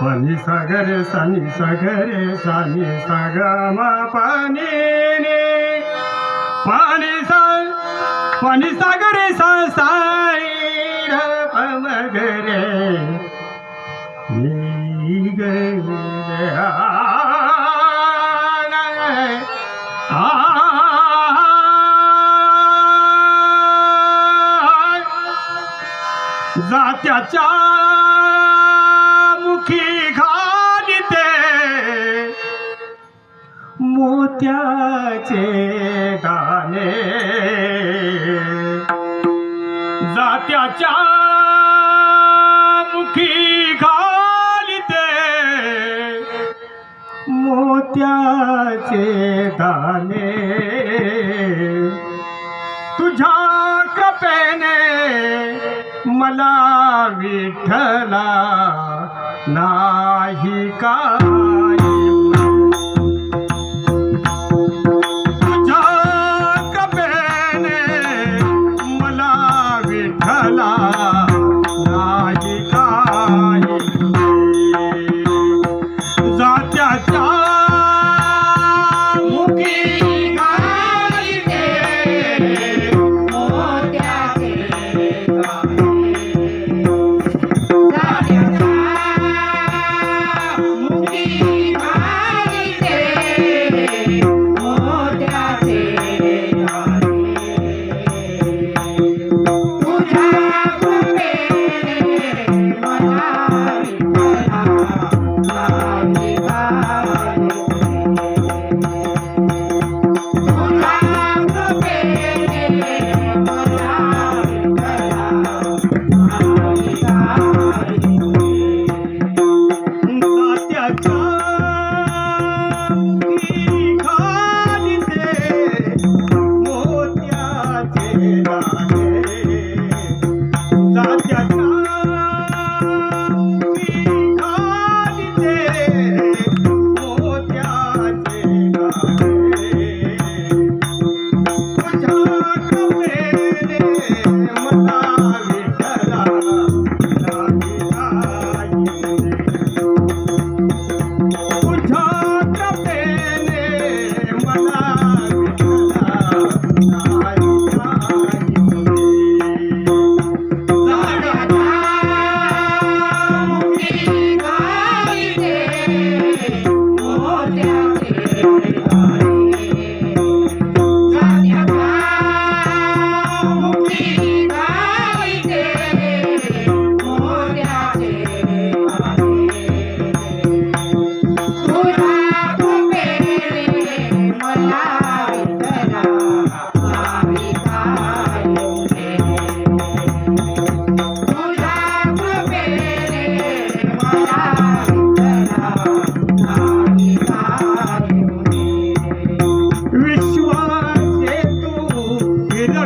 पानी सागर सानी सागर सानी सागमा पानी पानी सा पानी सागर सा साई रे जात्याच्या पाठी घालिते. मोत्याचे गाणे. जात्याच्या मुखी घालिते. मोत्याचे दाणे तुझ्या कृपेने मला विठला নাহিকা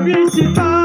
Principate